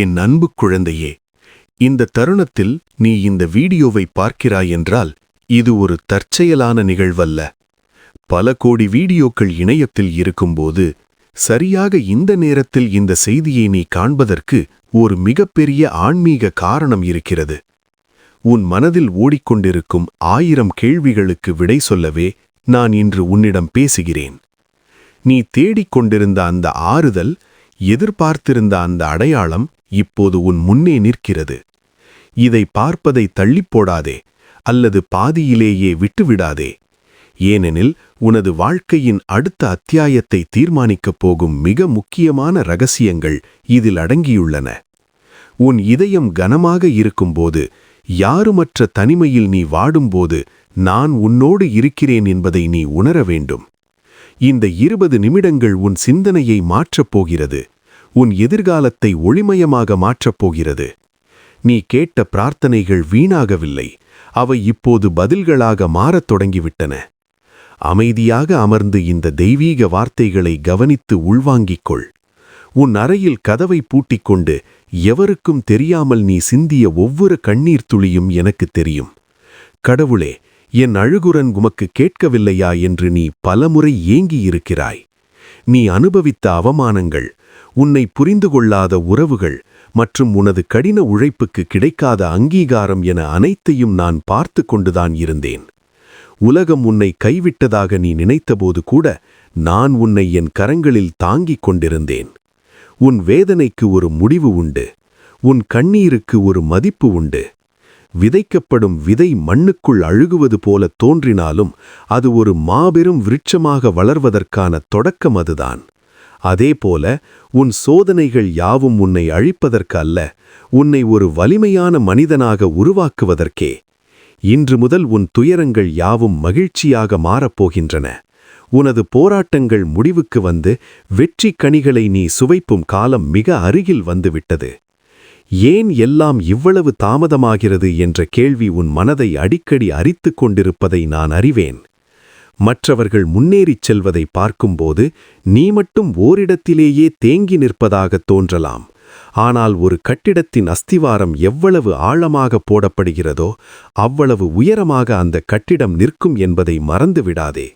என் அன்பு குழந்தையே இந்த தருணத்தில் நீ இந்த வீடியோவை பார்க்கிறாய் என்றால் இது ஒரு தற்செயலான நிகழ்வல்ல. பல கோடி வீடியோக்கள் இணையத்தில் இருக்கும்போது சரியாக இந்த நேரத்தில் இந்த செய்தியை நீ காண்பதற்கு ஒரு மிகப்பெரிய ஆன்மீக காரணம் இருக்கிறது. உன் மனதில் ஓடிக்கொண்டிருக்கும் ஆயிரம் கேள்விகளுக்கு விடை சொல்லவே நான் இன்று உன்னிடம் பேசுகிறேன். நீ தேடிக் கொண்டிருந்த அந்த ஆறுதல் எதிர்பார்த்திருந்த அந்த அடையாளம் இப்போது உன் முன்னே நிற்கிறது. இதை பார்ப்பதை தள்ளிப்போடாதே அல்லது பாதியிலேயே விட்டுவிடாதே. ஏனெனில் உனது வாழ்க்கையின் அடுத்த அத்தியாயத்தை தீர்மானிக்கப் போகும் மிக முக்கியமான ரகசியங்கள் இதில் அடங்கியுள்ளன. உன் இதயம் கனமாக இருக்கும்போது யாருமற்ற தனிமையில் நீ வாடும்போது நான் உன்னோடு இருக்கிறேன் என்பதை நீ உணர வேண்டும். இந்த இருபது நிமிடங்கள் உன் சிந்தனையை மாற்றப் போகிறது. உன் எதிர்காலத்தை ஒளிமயமாக மாற்றப் போகிறது. நீ கேட்ட பிரார்த்தனைகள் வீணாகவில்லை. அவை இப்போது பதில்களாக மாறத் தொடங்கிவிட்டன. அமைதியாக அமர்ந்து இந்த தெய்வீக வார்த்தைகளை கவனித்து உள்வாங்கிக் கொள். உன் அறையில் கதவை பூட்டிக் கொண்டு எவருக்கும் தெரியாமல் நீ சிந்திய ஒவ்வொரு கண்ணீர் துளியும் எனக்குத் தெரியும். கடவுளே என் அழுகுரன் உமக்கு கேட்கவில்லையா என்று நீ பலமுறை ஏங்கியிருக்கிறாய். நீ அனுபவித்த அவமானங்கள் உன்னை புரிந்து கொள்ளாத உறவுகள் மற்றும் உனது கடின உழைப்புக்கு கிடைக்காத அங்கீகாரம் என அனைத்தையும் நான் பார்த்து கொண்டுதான் இருந்தேன். உலகம் உன்னை கைவிட்டதாக நீ நினைத்தபோது கூட நான் உன்னை என் கரங்களில் தாங்கிக் கொண்டிருந்தேன். உன் வேதனைக்கு ஒரு முடிவு உண்டு. உன் கண்ணீருக்கு ஒரு மதிப்பு உண்டு. விதைக்கப்படும் விதை மண்ணுக்குள் அழுகுவது போல தோன்றினாலும் அது ஒரு மாபெரும் விருட்சமாக வளர்வதற்கான தொடக்கம் அதுதான். அதேபோல உன் சோதனைகள் யாவும் உன்னை அழிப்பதற்கு அல்ல உன்னை ஒரு வலிமையான மனிதனாக உருவாக்குவதற்கே. இன்று முதல் உன் துயரங்கள் யாவும் மகிழ்ச்சியாக மாறப்போகின்றன உனது போராட்டங்கள் முடிவுக்கு வந்து வெற்றி கனிகளை நீ சுவைப்பும் காலம் மிக அருகில் வந்துவிட்டது. ஏன் எல்லாம் இவ்வளவு தாமதமாகிறது என்ற கேள்வி உன் மனதை அடிக்கடி அரித்துக் கொண்டிருப்பதை நான் அறிவேன். மற்றவர்கள் முன்னேறிச் செல்வதை பார்க்கும்போது நீ மட்டும் ஓரிடத்திலேயே தேங்கி நிற்பதாகத் தோன்றலாம். ஆனால் ஒரு கட்டிடத்தின் அஸ்திவாரம் எவ்வளவு ஆழமாக போடப்படுகிறதோ அவ்வளவு உயரமாக அந்த கட்டிடம் நிற்கும் என்பதை மறந்துவிடாதே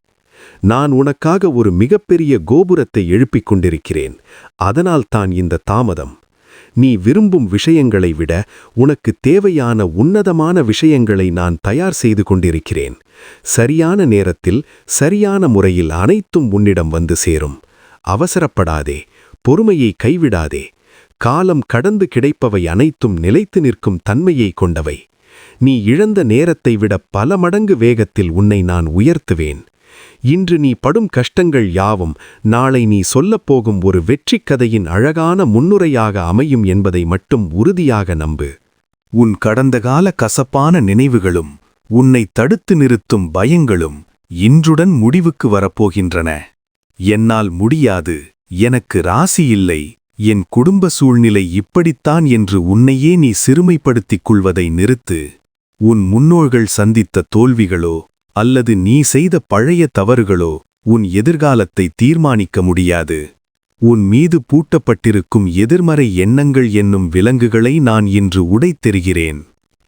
நான் உனக்காக ஒரு மிகப்பெரிய கோபுரத்தை எழுப்பிக் கொண்டிருக்கிறேன். அதனால் தான் இந்த தாமதம். நீ விரும்பும் விஷயங்களை விட உனக்கு தேவையான உன்னதமான விஷயங்களை நான் தயார் செய்து கொண்டிருக்கிறேன். சரியான நேரத்தில் சரியான முறையில் அனைத்தும் உன்னிடம் வந்து சேரும். அவசரப்படாதே பொறுமையை கைவிடாதே. காலம் கடந்து கிடைப்பவை அனைத்தும் நிலைத்து நிற்கும் தன்மையை கொண்டவை. நீ இழந்த நேரத்தை விட பல மடங்கு வேகத்தில் உன்னை நான் உயர்த்துவேன். இன்று நீ படும் கஷ்டங்கள் யாவும் நாளை நீ சொல்லப்போகும் ஒரு வெற்றிக் கதையின் அழகான முன்னுரையாக அமையும் என்பதை மட்டும் உறுதியாக நம்பு. உன் கடந்த கால கசப்பான நினைவுகளும் உன்னை தடுத்து நிறுத்தும் பயங்களும் இன்றுடன் முடிவுக்கு வரப்போகின்றன. என்னால் முடியாது எனக்கு ராசி இல்லை என் குடும்ப சூழ்நிலை இப்படித்தான் என்று உன்னையே நீ சிறுமைப்படுத்திக் கொள்வதை நிறுத்து உன் முன்னோர்கள் சந்தித்த தோல்விகளோ அல்லது நீ செய்த பழைய தவறுகளோ உன் எதிர்காலத்தை தீர்மானிக்க முடியாது. உன் மீது பூட்டப்பட்டிருக்கும் எதிர்மறை எண்ணங்கள் என்னும் விலங்குகளை நான் இன்று உடைத்தெறிகிறேன்.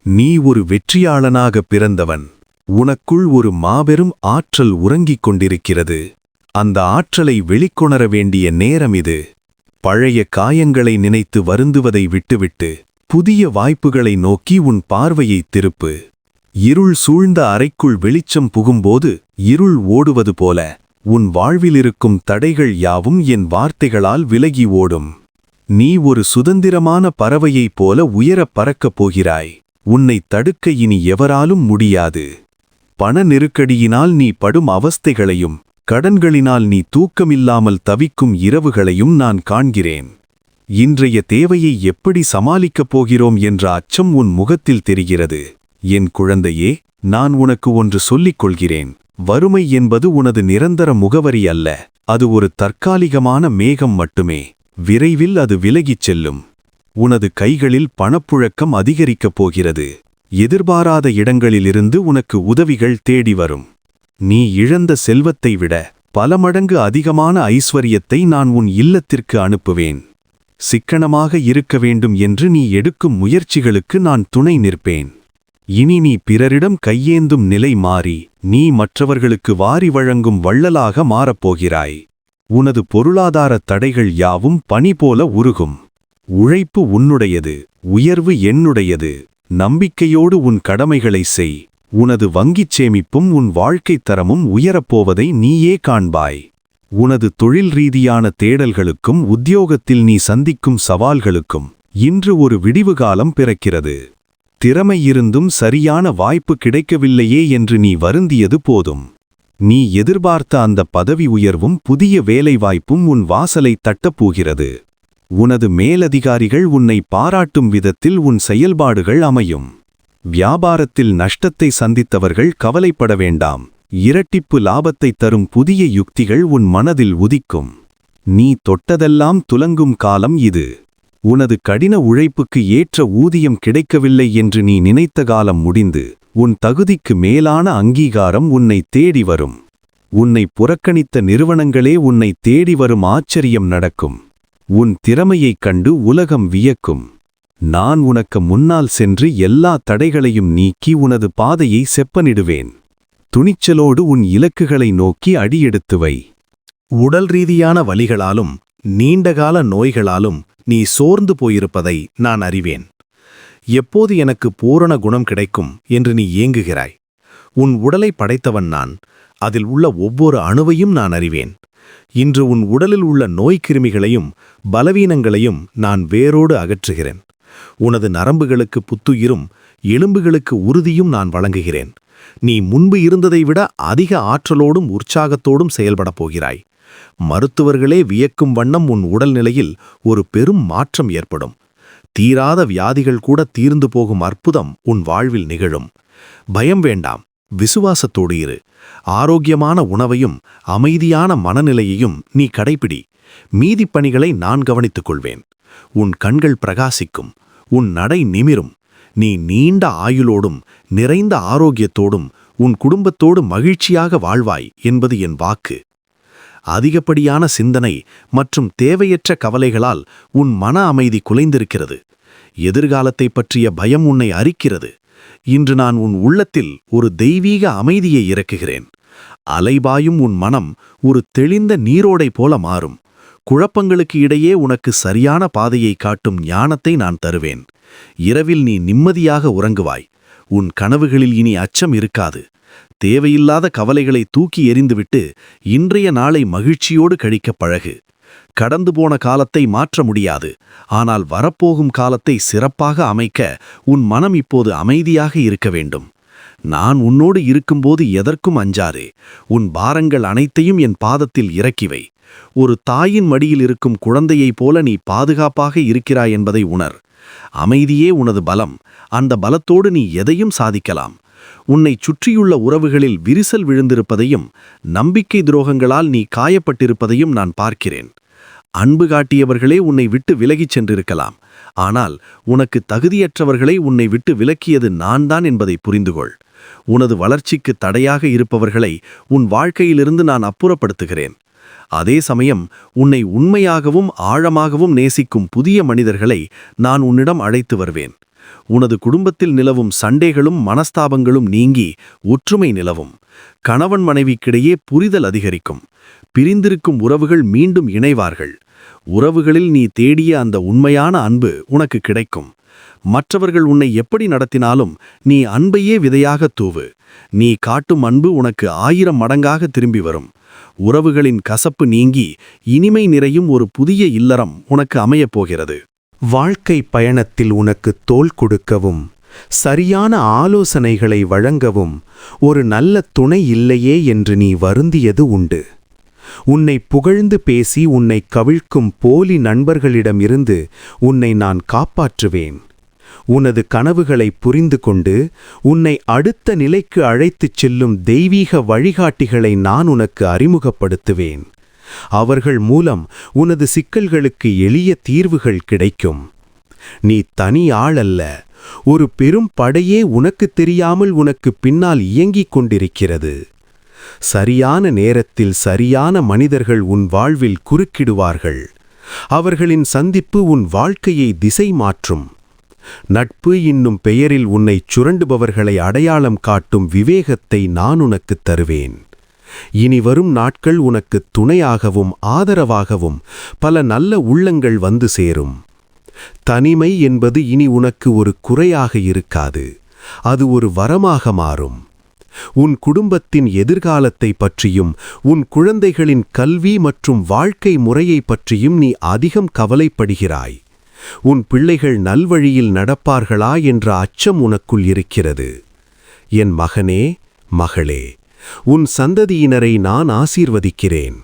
நீ ஒரு வெற்றியாளனாக பிறந்தவன். உனக்குள் ஒரு மாபெரும் ஆற்றல் உறங்கிக் கொண்டிருக்கிறது. அந்த ஆற்றலை வெளிக்கொணர வேண்டிய நேரம் இது. பழைய காயங்களை நினைத்து வருந்துவதை விட்டுவிட்டு புதிய வாய்ப்புகளை நோக்கி உன் பார்வையைத் திருப்பு. இருள் சூழ்ந்த அறைக்குள் வெளிச்சம் புகும்போது இருள் ஓடுவது போல உன் வாழ்விலிருக்கும் தடைகள் யாவும் என் வார்த்தைகளால் விலகி ஓடும். நீ ஒரு சுதந்திரமான பறவையைப் போல உயரப் பறக்கப் போகிறாய். உன்னை தடுக்க இனி எவராலும் முடியாது. பண நெருக்கடியினால் நீ படும் அவஸ்தைகளையும் கடன்களினால் நீ தூக்கமில்லாமல் தவிக்கும் இரவுகளையும் நான் காண்கிறேன். இன்றைய தேவையை எப்படி சமாளிக்கப் போகிறோம் என்ற அச்சம் உன் முகத்தில் தெரிகிறது. என் குழந்தையே நான் உனக்கு ஒன்று சொல்லிக் கொள்கிறேன் வறுமை என்பது உனது நிரந்தர முகவரி அல்ல. அது ஒரு தற்காலிகமான மேகம் மட்டுமே. விரைவில் அது விலகிச் செல்லும். உனது கைகளில் பணப்புழக்கம் அதிகரிக்கப் போகிறது. எதிர்பாராத இடங்களிலிருந்து உனக்கு உதவிகள் தேடி வரும். நீ இழந்த செல்வத்தை விட பல மடங்கு அதிகமான ஐஸ்வரியத்தை நான் உன் இல்லத்திற்கு அனுப்புவேன். சிக்கனமாக இருக்க வேண்டும் என்று நீ எடுக்கும் முயற்சிகளுக்கு நான் துணை நிற்பேன். இனி நீ பிறரிடம் கையேந்தும் நிலை மாறி நீ மற்றவர்களுக்கு வாரி வழங்கும் வள்ளலாக மாறப்போகிறாய். உனது பொருளாதார தடைகள் யாவும் பனி போல உருகும். உழைப்பு உன்னுடையது உயர்வு என்னுடையது. நம்பிக்கையோடு உன் கடமைகளை செய். உனது வங்கிச் சேமிப்பும் உன் வாழ்க்கைத் தரமும் உயரப்போவதை நீயே காண்பாய். உனது தொழில் ரீதியான தேடல்களுக்கும் உத்தியோகத்தில் நீ சந்திக்கும் சவால்களுக்கும் இன்று ஒரு விடிவு காலம் பிறக்கிறது. திறமை இருந்தும் சரியான வாய்ப்பு கிடைக்கவில்லையே என்று நீ வருந்தியது போதும். நீ எதிர்பார்த்த அந்த பதவி உயர்வும் புதிய வேலைவாய்ப்பும் உன் வாசலை தட்டப்போகிறது உனது மேலதிகாரிகள் உன்னை பாராட்டும் விதத்தில் உன் செயல்பாடுகள் அமையும். வியாபாரத்தில் நஷ்டத்தை சந்தித்தவர்கள் கவலைப்பட வேண்டாம். இரட்டிப்பு லாபத்தை தரும் புதிய யுக்திகள் உன் மனதில் உதிக்கும். நீ தொட்டதெல்லாம் துலங்கும் காலம் இது. உனது கடின உழைப்புக்கு ஏற்ற ஊதியம் கிடைக்கவில்லை என்று நீ நினைத்த காலம் முடிந்து உன் தகுதிக்கு மேலான அங்கீகாரம் உன்னை தேடி வரும். உன்னை புறக்கணித்த நிறுவனங்களே உன்னை தேடி வரும் ஆச்சரியம் நடக்கும். உன் திறமையைக் கண்டு உலகம் வியக்கும். நான் உனக்கு முன்னால் சென்று எல்லா தடைகளையும் நீக்கி உனது பாதையை செப்பனிடுவேன். துணிச்சலோடு உன் இலக்குகளை நோக்கி அடியெடுத்து வை. உடல் ரீதியான வலிகளாலும் நீண்டகால நோய்களாலும் நீ சோர்ந்து போயிருப்பதை நான் அறிவேன். எப்போது எனக்கு பூரண குணம் கிடைக்கும் என்று நீ ஏங்குகிறாய். உன் உடலை படைத்தவன் நான் அதில் உள்ள ஒவ்வொரு அணுவையும் நான் அறிவேன். இன்று உன் உடலில் உள்ள நோய்க்கிருமிகளையும் பலவீனங்களையும் நான் வேரோடு அகற்றுகிறேன். உனது நரம்புகளுக்கு புத்துயிரும் எலும்புகளுக்கு உறுதியும் நான் வழங்குகிறேன். நீ முன்பு இருந்ததை விட அதிக ஆற்றலோடும் உற்சாகத்தோடும் செயல்படப் போகிறாய். மருத்துவர்களே வியக்கும் வண்ணம் உன் உடல்நிலையில் ஒரு பெரும் மாற்றம் ஏற்படும். தீராத வியாதிகள் கூட தீர்ந்து போகும் அற்புதம் உன் வாழ்வில் நிகழும். பயம் வேண்டாம் விசுவாசத்தோடு இரு. ஆரோக்கியமான உணவையும் அமைதியான மனநிலையையும் நீ கடைபிடி மீதிப் பணிகளை நான் கவனித்துக் கொள்வேன். உன் கண்கள் பிரகாசிக்கும் உன் நடை நிமிரும். நீ நீண்ட ஆயுளோடும் நிறைந்த ஆரோக்கியத்தோடும் உன் குடும்பத்தோடு மகிழ்ச்சியாக வாழ்வாய் என்பது என் வாக்கு. அதிகப்படியான சிந்தனை மற்றும் தேவையற்ற கவலைகளால் உன் மன அமைதி குலைந்திருக்கிறது. எதிர்காலத்தை பற்றிய பயம் உன்னை அரிக்கிறது. இன்று நான் உன் உள்ளத்தில் ஒரு தெய்வீக அமைதியை இறக்குகிறேன். அலைபாயும் உன் மனம் ஒரு தெளிந்த நீரோடை போல மாறும். குழப்பங்களுக்கு இடையே உனக்கு சரியான பாதையை காட்டும் ஞானத்தை நான் தருவேன். இரவில் நீ நிம்மதியாக உறங்குவாய். உன் கனவுகளில் இனி அச்சம் இருக்காது. தேவையில்லாத கவலைகளை தூக்கி எறிந்துவிட்டு இன்றைய நாளை மகிழ்ச்சியோடு கழிக்க பழகு. கடந்து போன காலத்தை மாற்ற முடியாது. ஆனால் வரப்போகும் காலத்தை சிறப்பாக அமைக்க உன் மனம் இப்போது அமைதியாக இருக்க வேண்டும். நான் உன்னோடு இருக்கும்போது எதற்கும் அஞ்சாரே உன் பாரங்கள் அனைத்தையும் என் பாதத்தில் இறக்கிவை ஒரு தாயின் மடியில் இருக்கும் குழந்தையைப் போல நீ பாதுகாப்பாக இருக்கிறாய் என்பதை உணர். அமைதியே உனது பலம். அந்த பலத்தோடு நீ எதையும் சாதிக்கலாம். உன்னைச் சுற்றியுள்ள உறவுகளில் விரிசல் விழுந்திருப்பதையும் நம்பிக்கை துரோகங்களால் நீ காயப்பட்டிருப்பதையும் நான் பார்க்கிறேன். அன்பு காட்டியவர்களே உன்னை விட்டு விலகிச் சென்றிருக்கலாம். ஆனால் உனக்கு தகுதியற்றவர்களை உன்னை விட்டு விலக்கியது நான் தான் என்பதை புரிந்துகொள். உனது வளர்ச்சிக்கு தடையாக இருப்பவர்களை உன் வாழ்க்கையிலிருந்து நான் அப்புறப்படுத்துகிறேன். அதே சமயம் உன்னை உண்மையாகவும் ஆழமாகவும் நேசிக்கும் புதிய மனிதர்களை நான் உன்னிடம் அழைத்து வருவேன். உனது குடும்பத்தில் நிலவும் சண்டைகளும் மனஸ்தாபங்களும் நீங்கி ஒற்றுமை நிலவும். கணவன் மனைவிக்கிடையே புரிதல் அதிகரிக்கும். பிரிந்திருக்கும் உறவுகள் மீண்டும் இணைவார்கள். உறவுகளில் நீ தேடிய அந்த உண்மையான அன்பு உனக்கு கிடைக்கும். மற்றவர்கள் உன்னை எப்படி நடத்தினாலும் நீ அன்பையே விதையாக தூவு. நீ காட்டும் அன்பு உனக்கு ஆயிரம் மடங்காக திரும்பி வரும். உறவுகளின் கசப்பு நீங்கி இனிமை நிறையும் ஒரு புதிய இல்லறம் உனக்கு அமையப் போகிறது. வாழ்க்கை பயணத்தில் உனக்கு தோள் கொடுக்கவும் சரியான ஆலோசனைகளை வழங்கவும் ஒரு நல்ல துணை இல்லையே என்று நீ வருந்தியது உண்டு. உன்னை புகழ்ந்து பேசி உன்னை கவிழ்க்கும் போலி நண்பர்களிடமிருந்து உன்னை நான் காப்பாற்றுவேன். உனது கனவுகளை புரிந்து கொண்டு உன்னை அடுத்த நிலைக்கு அழைத்துச் செல்லும் தெய்வீக வழிகாட்டிகளை நான் உனக்கு அறிமுகப்படுத்துவேன். அவர்கள் மூலம் உனது சிக்கல்களுக்கு எளிய தீர்வுகள் கிடைக்கும். நீ தனி ஆள் அல்ல ஒரு பெரும் படையே உனக்குத் தெரியாமல் உனக்கு பின்னால் இயங்கிக் கொண்டிருக்கிறது. சரியான நேரத்தில் சரியான மனிதர்கள் உன் வாழ்வில் குறுக்கிடுவார்கள். அவர்களின் சந்திப்பு உன் வாழ்க்கையை திசை மாற்றும். நட்பு இன்னும் பெயரில் உன்னைச் சுரண்டுபவர்களை அடையாளம் காட்டும் விவேகத்தை நான் உனக்குத் தருவேன். இனி வரும் நாட்கள் உனக்கு துணையாகவும் ஆதரவாகவும் பல நல்ல உள்ளங்கள் வந்து சேரும். தனிமை என்பது இனி உனக்கு ஒரு குறையாக இருக்காது அது ஒரு வரமாக மாறும். உன் குடும்பத்தின் எதிர்காலத்தை பற்றியும் உன் குழந்தைகளின் கல்வி மற்றும் வாழ்க்கை முறையை பற்றியும் நீ அதிகம் கவலைப்படுகிறாய். உன் பிள்ளைகள் நல்வழியில் நடப்பார்களா என்ற அச்சம் உனக்குள் இருக்கிறது. என் மகனே மகளே உன் சந்ததியினரை நான் ஆசீர்வதிக்கிறேன்.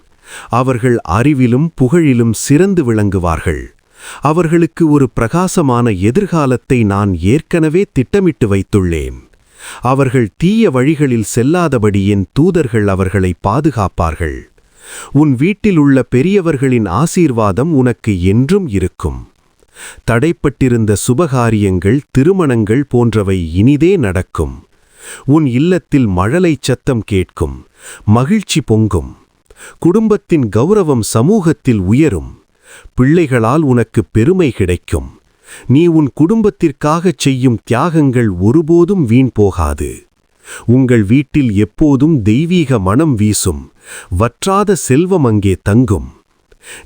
அவர்கள் அறிவிலும் புகழிலும் சிறந்து விளங்குவார்கள். அவர்களுக்கு ஒரு பிரகாசமான எதிர்காலத்தை நான் ஏற்கனவே திட்டமிட்டு வைத்துள்ளேன். அவர்கள் தீய வழிகளில் செல்லாதபடி என் தூதர்கள் அவர்களை பாதுகாப்பார்கள். உன் வீட்டில் உள்ள பெரியவர்களின் ஆசீர்வாதம் உனக்கு என்றும் இருக்கும். தடைப்பட்டிருந்த சுபகாரியங்கள் திருமணங்கள் போன்றவை இனிதே நடக்கும். உன் இல்லத்தில் மழலை சத்தம் கேட்கும் மகிழ்ச்சி பொங்கும். குடும்பத்தின் கௌரவம் சமூகத்தில் உயரும் பிள்ளைகளால் உனக்கு பெருமை கிடைக்கும். நீ உன் குடும்பத்திற்காகச் செய்யும் தியாகங்கள் ஒருபோதும் வீண் போகாது. உங்கள் வீட்டில் எப்போதும் தெய்வீக மனம் வீசும் வற்றாத செல்வம் அங்கே தங்கும்.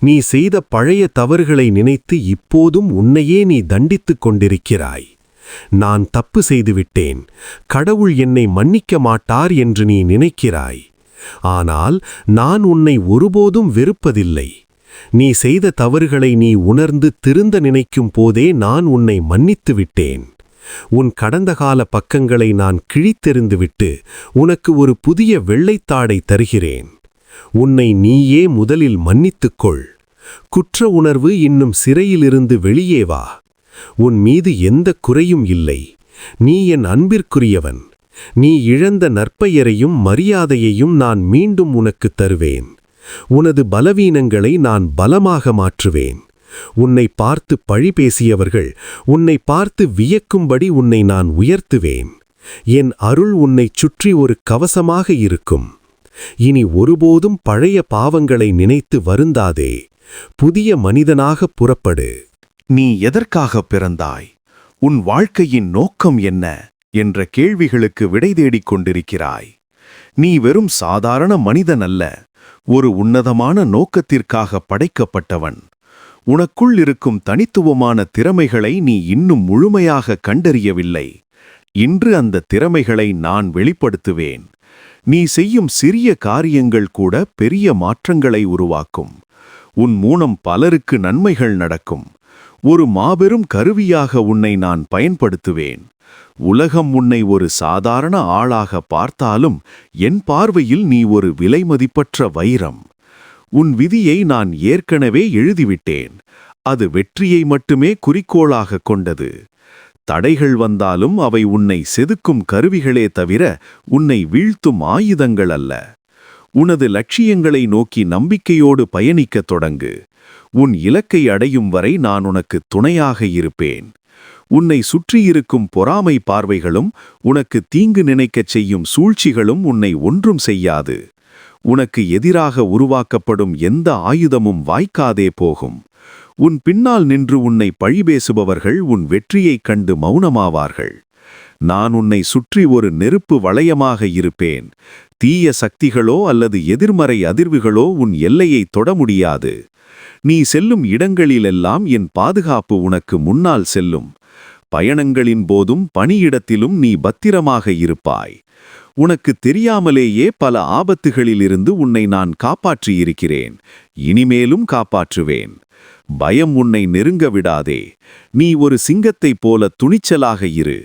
நீ செய்த பழைய தவறுகளை நினைத்து இப்போதும் உன்னையே நீ தண்டித்துக் கொண்டிருக்கிறாய். நான் தப்பு செய்துவிட்டேன். கடவுள் என்னை மன்னிக்க மாட்டார் என்று நீ நினைக்கிறாய். ஆனால் நான் உன்னை ஒருபோதும் வெறுப்பதில்லை. நீ செய்த தவறுகளை நீ உணர்ந்து திருந்த நினைக்கும் போதே நான் உன்னை மன்னித்து விட்டேன் உன் கடந்த கால பக்கங்களை நான் கிழித்தெறிந்துவிட்டு உனக்கு ஒரு புதிய வெள்ளைத்தாடை தருகிறேன். உன்னை நீயே முதலில் மன்னித்துக்கொள். குற்ற உணர்வு இன்னும் சிறையிலிருந்து வெளியே வா. உன் மீது எந்த குறையும் இல்லை. நீ என் அன்பிற்குரியவன். நீ இழந்த நற்பெயரையும் மரியாதையையும் நான் மீண்டும் உனக்குத் தருவேன். உனது பலவீனங்களை நான் பலமாக மாற்றுவேன். உன்னை பார்த்து பழி பேசியவர்கள் உன்னை பார்த்து வியக்கும்படி உன்னை நான் உயர்த்துவேன். என் அருள் உன்னைச் சுற்றி ஒரு கவசமாக இருக்கும். இனி ஒருபோதும் பழைய பாவங்களை நினைத்து வருந்தாதே. புதிய மனிதனாகப் புறப்படு. நீ எதற்காக பிறந்தாய்? உன் வாழ்க்கையின் நோக்கம் என்ன? என்ற கேள்விகளுக்கு விடை தேடிக் கொண்டிருக்கிறாய். நீ வெறும் சாதாரண மனிதன் அல்ல ஒரு உன்னதமான நோக்கத்திற்காக படைக்கப்பட்டவன். உனக்குள் இருக்கும் தனித்துவமான திறமைகளை நீ இன்னும் முழுமையாக கண்டறியவில்லை. இன்று அந்த திறமைகளை நான் வெளிப்படுத்துவேன். நீ செய்யும் சிறிய காரியங்கள் கூட பெரிய மாற்றங்களை உருவாக்கும். உன் மூலம் பலருக்கு நன்மைகள் நடக்கும். ஒரு மாபெரும் கருவியாக உன்னை நான் பயன்படுத்துவேன். உலகம் உன்னை ஒரு சாதாரண ஆளாக பார்த்தாலும் என் பார்வையில் நீ ஒரு விலைமதிப்பற்ற வைரம். உன் விதியை நான் ஏற்கனவே எழுதிவிட்டேன். அது வெற்றியை மட்டுமே குறிக்கோளாக கொண்டது. தடைகள் வந்தாலும் அவை உன்னை செதுக்கும் கருவிகளே தவிர உன்னை வீழ்த்தும் ஆயுதங்கள் அல்ல. உனது லட்சியங்களை நோக்கி நம்பிக்கையோடு பயணிக்கத் தொடங்கு. உன் இலக்கை அடையும் வரை நான் உனக்கு துணையாக இருப்பேன். உன்னை சுற்றியிருக்கும் பொறாமை பார்வைகளும் உனக்கு தீங்கு நினைக்கச் செய்யும் சூழ்ச்சிகளும் உன்னை ஒன்றும் செய்யாது. உனக்கு எதிராக உருவாக்கப்படும் எந்த ஆயுதமும் வாய்க்காதே போகும். உன் பின்னால் நின்று உன்னை பழிபேசுபவர்கள் உன் வெற்றியைக் கண்டு மௌனமாவார்கள். நான் உன்னை சுற்றி ஒரு நெருப்பு வளையமாக இருப்பேன். தீய சக்திகளோ அல்லது எதிர்மறை அதிர்வுகளோ உன் எல்லையை தொட முடியாது. நீ செல்லும் இடங்களிலெல்லாம் என் பாதுகாப்பு உனக்கு முன்னால் செல்லும். பயணங்களின் போதும் பணியிடத்திலும் நீ பத்திரமாக இருப்பாய். உனக்கு தெரியாமலேயே பல ஆபத்துகளிலிருந்து உன்னை நான் காப்பாற்றியிருக்கிறேன். இனிமேலும் காப்பாற்றுவேன். பயம் உன்னை நெருங்க விடாதே. நீ ஒரு சிங்கத்தைப் போல துணிச்சலாக இரு.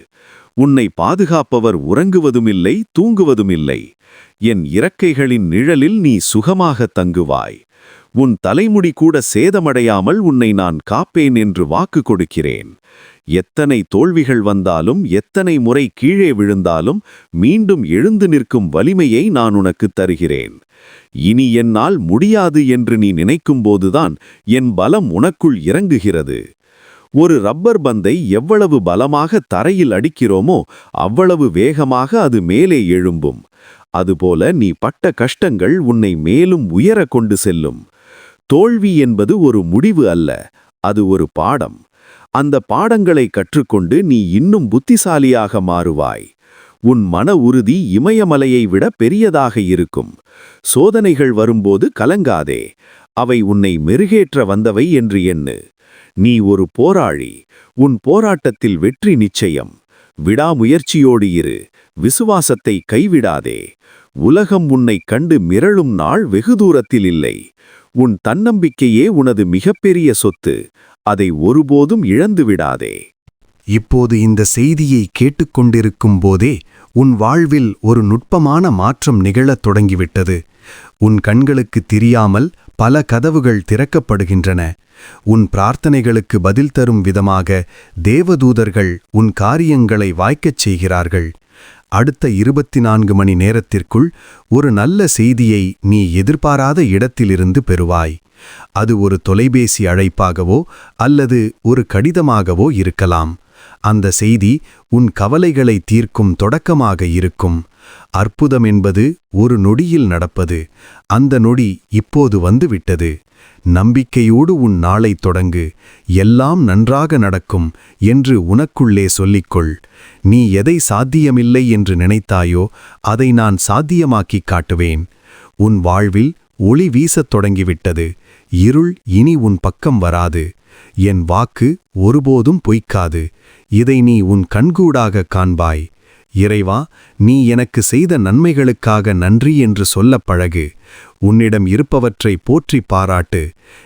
உன்னை பாதுகாப்பவர் உறங்குவதுமில்லை தூங்குவதுமில்லை. என் இறக்கைகளின் நிழலில் நீ சுகமாக தங்குவாய். உன் தலைமுடி கூட சேதமடையாமல் உன்னை நான் காப்பேன் என்று வாக்கு கொடுக்கிறேன். எத்தனை தோல்விகள் வந்தாலும் எத்தனை முறை கீழே விழுந்தாலும் மீண்டும் எழுந்து நிற்கும் வலிமையை நான் உனக்கு தருகிறேன். இனி என்னால் முடியாது என்று நீ நினைக்கும்போதுதான் என் பலம் உனக்குள் இறங்குகிறது. ஒரு ரப்பர் பந்தை எவ்வளவு பலமாக தரையில் அடிக்கிறோமோ அவ்வளவு வேகமாக அது மேலே எழும்பும். அதுபோல நீ பட்ட கஷ்டங்கள் உன்னை மேலும் உயர கொண்டு செல்லும். தோல்வி என்பது ஒரு முடிவு அல்ல அது ஒரு பாடம். அந்த பாடங்களை கற்றுக்கொண்டு நீ இன்னும் புத்திசாலியாக மாறுவாய். உன் மன உறுதி இமயமலையை விட பெரியதாக இருக்கும். சோதனைகள் வரும்போது கலங்காதே அவை உன்னை மெருகேற்ற வந்தவை என்று எண்ணு. நீ ஒரு போராளி உன் போராட்டத்தில் வெற்றி நிச்சயம். விடாமுயற்சியோடு இரு விசுவாசத்தை கைவிடாதே. உலகம் உன்னை கண்டு மிரளும் நாள் வெகு தூரத்தில் இல்லை. உன் தன்னம்பிக்கையே உனது மிகப்பெரிய சொத்து அதை ஒருபோதும் இழந்து விடாதே. இப்போது இந்த செய்தியை கேட்டுக்கொண்டிருக்கும் போதே உன் வாழ்வில் ஒரு நுட்பமான மாற்றம் நிகழத் தொடங்கிவிட்டது. உன் கண்களுக்கு தெரியாமல் பல கதவுகள் திறக்கப்படுகின்றன. உன் பிரார்த்தனைகளுக்கு பதில் தரும் விதமாக தேவதூதர்கள் உன் காரியங்களை வாய்க்கச் செய்கிறார்கள். அடுத்த இருபத்தி நான்கு மணி நேரத்திற்குள் ஒரு நல்ல செய்தியை நீ எதிர்பாராத இடத்திலிருந்து பெறுவாய். அது ஒரு தொலைபேசி அழைப்பாகவோ அல்லது ஒரு கடிதமாகவோ இருக்கலாம். அந்த செய்தி உன் கவலைகளை தீர்க்கும் தொடக்கமாக இருக்கும். அற்புதம் என்பது ஒரு நொடியில் நடப்பது. அந்த நொடி இப்போது வந்துவிட்டது. நம்பிக்கையோடு உன் நாளை தொடங்கு. எல்லாம் நன்றாக நடக்கும் என்று உனக்குள்ளே சொல்லிக்கொள். நீ எதை சாத்தியமில்லை என்று நினைத்தாயோ அதை நான் சாத்தியமாக்கிக் காட்டுவேன். உன் வாழ்வில் ஒளி வீசத் தொடங்கிவிட்டது. இருள் இனி உன் பக்கம் வராது. என் வாக்கு ஒருபோதும் பொய்க்காது. இதை நீ உன் கண்கூடாக காண்பாய். இறைவா நீ எனக்கு செய்த நன்மைகளுக்காக நன்றி என்று சொல்லப் பழகு. உன்னிடம் இருப்பவற்றை போற்றி பாராட்டு.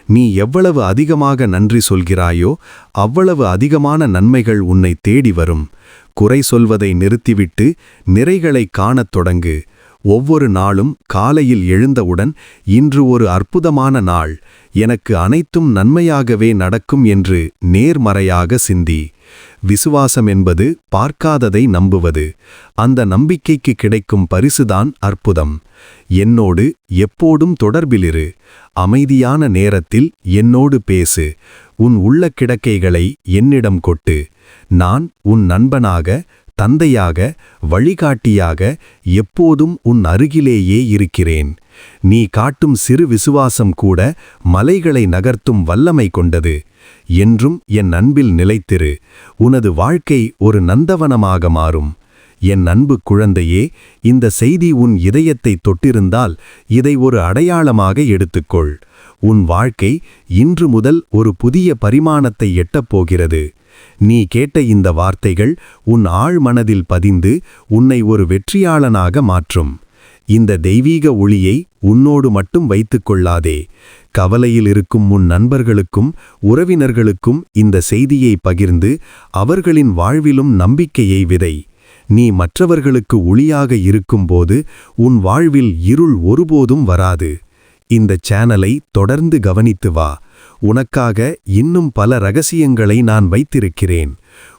நீ எவ்வளவு அதிகமாக நன்றி சொல்கிறாயோ அவ்வளவு அதிகமான நன்மைகள் உன்னை தேடி வரும். குறை சொல்வதை நிறுத்திவிட்டு நிறைகளைக் காணத் தொடங்கு. ஒவ்வொரு நாளும் காலையில் எழுந்தவுடன் இன்று ஒரு அற்புதமான நாள். எனக்கு அனைத்தும் நன்மையாகவே நடக்கும் என்று நேர்மறையாக சிந்தி. விசுவாசம் என்பது பார்க்காததை நம்புவது. அந்த நம்பிக்கைக்கு கிடைக்கும் பரிசுதான் அற்புதம். என்னோடு எப்போடும் தொடர்பிலிரு. அமைதியான நேரத்தில் என்னோடு பேசு. உன் உள்ள கிடக்கைகளை என்னிடம் கொட்டு. நான் உன் நண்பனாக தந்தையாக வழிகாட்டியாக எப்போதும் உன் அருகிலேயே இருக்கிறேன். நீ காட்டும் சிறு விசுவாசம் கூட மலைகளை நகர்த்தும் வல்லமை கொண்டது. என்றும் என் அன்பில் நிலைத்திரு. உனது வாழ்க்கை ஒரு நந்தவனமாக மாறும். என் அன்பு குழந்தையே இந்த செய்தி உன் இதயத்தை தொட்டிருந்தால் இதை ஒரு அடையாளமாக எடுத்துக்கொள். உன் வாழ்க்கை இன்று முதல் ஒரு புதிய பரிமாணத்தை எட்டப் போகிறது. நீ கேட்ட இந்த வார்த்தைகள் உன் ஆழ் மனதில் பதிந்து உன்னை ஒரு வெற்றியாளனாக மாற்றும். இந்த தெய்வீக ஒளியை உன்னோடு மட்டும் வைத்துக் கொள்ளாதே. கவலையில் இருக்கும் உன் நண்பர்களுக்கும் உறவினர்களுக்கும் இந்த செய்தியை பகிர்ந்து அவர்களின் வாழ்விலும் நம்பிக்கையை விதை. நீ மற்றவர்களுக்கு ஒளியாக இருக்கும்போது உன் வாழ்வில் இருள் ஒருபோதும் வராது. இந்த சேனலை தொடர்ந்து கவனித்து வா. உனக்காக இன்னும் பல ரகசியங்களை நான் வைத்திருக்கிறேன்.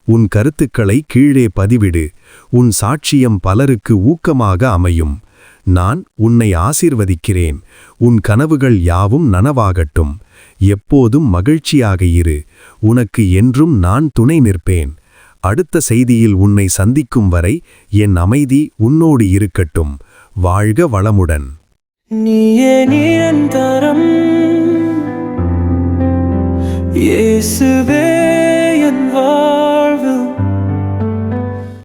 உன் கருத்துக்களை கீழே பதிவிடு. உன் சாட்சியம் பலருக்கு ஊக்கமாக அமையும். நான் உன்னை ஆசீர்வதிக்கிறேன். உன் கனவுகள் யாவும் நனவாகட்டும். எப்போதும் மகிழ்ச்சியாக இரு. உனக்கு என்றும் நான் துணை நிற்பேன். அடுத்த செய்தியில் உன்னை சந்திக்கும் வரை என் அமைதி உன்னோடு இருக்கட்டும். வாழ்க வளமுடன். நீயே நிரந்தரம். இயேசுவே என்